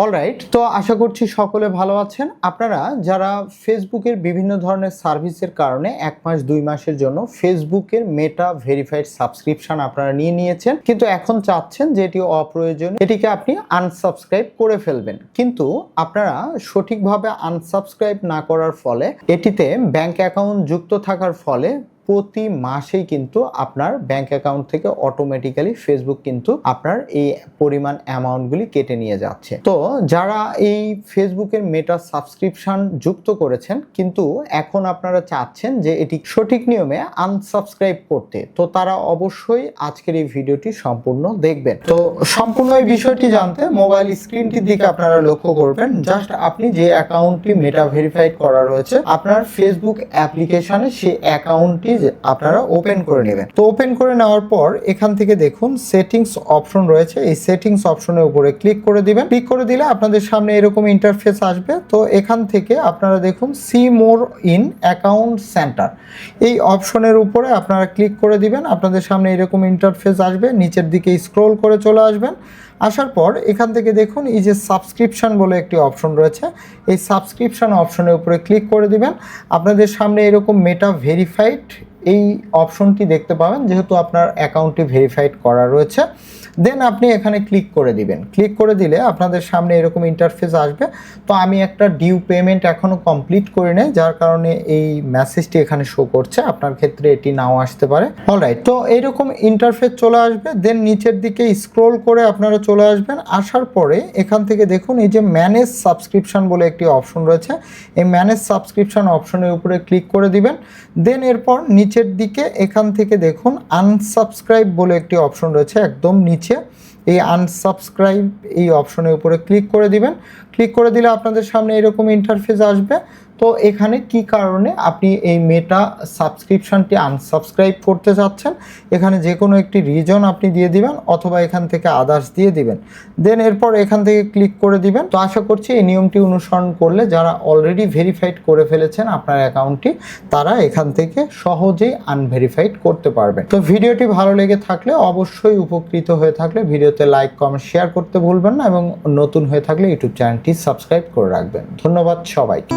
Alright তো আশা করছি সকলে ভালো আছেন। আপনারা যারা ফেসবুকের বিভিন্ন ধরনের সার্ভিসের কারণে এক মাস, দুই মাসের জন্য ফেসবুকের মেটা ভেরিফাইড সাবস্ক্রিপশন আপনারা নিয়ে নিয়েছেন, কিন্তু এখন চাচ্ছেন যে এটি অপ্রয়োজনীয়, এটিকে আপনি আনসাবস্ক্রাইব করে ফেলবেন। কিন্তু আপনারা সঠিকভাবে আনসাবস্ক্রাইব না করার ফলে এটিতে ব্যাংক অ্যাকাউন্ট যুক্ত থাকার ফলে প্রতি মাসেই কিন্তু আপনার ব্যাংক অ্যাকাউন্ট থেকে অটোমেটিক্যালি ফেসবুক কিন্তু আপনার এই পরিমাণ অ্যামাউন্টগুলি কেটে নিয়ে যাচ্ছে। তো যারা এই ফেসবুকের মেটা সাবস্ক্রিপশন যুক্ত করেছেন, কিন্তু এখন আপনারা চাচ্ছেন যে এটি সঠিক নিয়মে আনসাবস্ক্রাইব করতে, তো তারা অবশ্যই আজকের এই ভিডিওটি সম্পূর্ণ দেখবেন। তো সম্পূর্ণ এই বিষয়টি জানতে মোবাইল স্ক্রিনটির দিকে আপনারা লক্ষ্য করবেন। জাস্ট আপনি যে অ্যাকাউন্টটি মেটা ভেরিফাইড করা রয়েছে, আপনার ফেসবুক অ্যাপ্লিকেশনে সেই অ্যাকাউন্টটি আপনারা ওপেন করে নেবেন। তো ওপেন করে নেওয়ার পর এখান থেকে দেখুন সেটিংস অপশন রয়েছে। এই সেটিংস অপশনের উপরে ক্লিক করে দিবেন। ক্লিক করে দিলে আপনাদের সামনে এরকম ইন্টারফেস আসবে। তো এখান থেকে আপনারা দেখুন see more in account centre এই অপশনের উপরে আপনারা ক্লিক করে দিবেন। আপনাদের সামনে এরকম ইন্টারফেস আসবে। নিচের দিকে স্ক্রোল করে চলে আসবেন। আসার পর এখান থেকে দেখুন এই যে সাবস্ক্রিপশন বলে একটি অপশন রয়েছে। এই সাবস্ক্রিপশন অপশনের উপরে ক্লিক করে দিবেন। আপনাদের সামনে এরকম মেটা ভেরিফাইড এই অপশনটি দেখতে পাবেন, যেহেতু আপনার অ্যাকাউন্টটি ভেরিফাইড করা রয়েছে। দেন আপনি এখানে ক্লিক করে দিবেন। ক্লিক করে দিলে আপনাদের সামনে এরকম ইন্টারফেস আসবে। তো আমি একটা ডিউ পেমেন্ট এখনও কমপ্লিট করি নাই, যার কারণে এই মেসেজটি এখানে শো করছে। আপনার ক্ষেত্রে এটি নাও আসতে পারে। অলরাইট তো এইরকম ইন্টারফেস চলে আসবে। দেন নিচের দিকে স্ক্রোল করে আপনারা চলে আসবেন। আসার পরে এখান থেকে দেখুন, এই যে ম্যানেজ সাবস্ক্রিপশন বলে একটি অপশন রয়েছে। এই ম্যানেজ সাবস্ক্রিপশন অপশনের উপরে ক্লিক করে দিবেন। দেন এরপর নিচের দিকে এখান থেকে দেখুন আনসাবস্ক্রাইব বলে একটি অপশন রয়েছে, একদম নিচে। এই আনসাবস্ক্রাইব এই অপশনের উপরে ক্লিক করে দিবেন। ক্লিক করে দিলে আপনাদের সামনে এরকম ইন্টারফেস আসবে। তো এখানে কি কারণে আপনি এই মেটা সাবস্ক্রিপশনটি আনসাবস্ক্রাইব করতে চাচ্ছেন? এখানে যে কোনো একটি রিজন আপনি দিয়ে দিবেন অথবা এখান থেকে আদার্স দিয়ে দিবেন। দেন এরপর এখান থেকে ক্লিক করে দিবেন। তো আশা করছি এই নিয়মটি অনুসরণ করলে যারা অলরেডি ভেরিফাইড করে ফেলেছেন আপনার অ্যাকাউন্টটি তারা এখান থেকে সহজেই আনভেরিফাইড করতে পারবেন। তো ভিডিওটি ভালো লেগে থাকলে অবশ্যই উপকৃত হয়ে থাকলে ভিডিওতে লাইক কমেন্ট শেয়ার করতে ভুলবেন না এবং নতুন হয়ে থাকলে ইউটিউব চ্যানেলটি সাবস্ক্রাইব করে রাখবেন। ধন্যবাদ সবাইকে।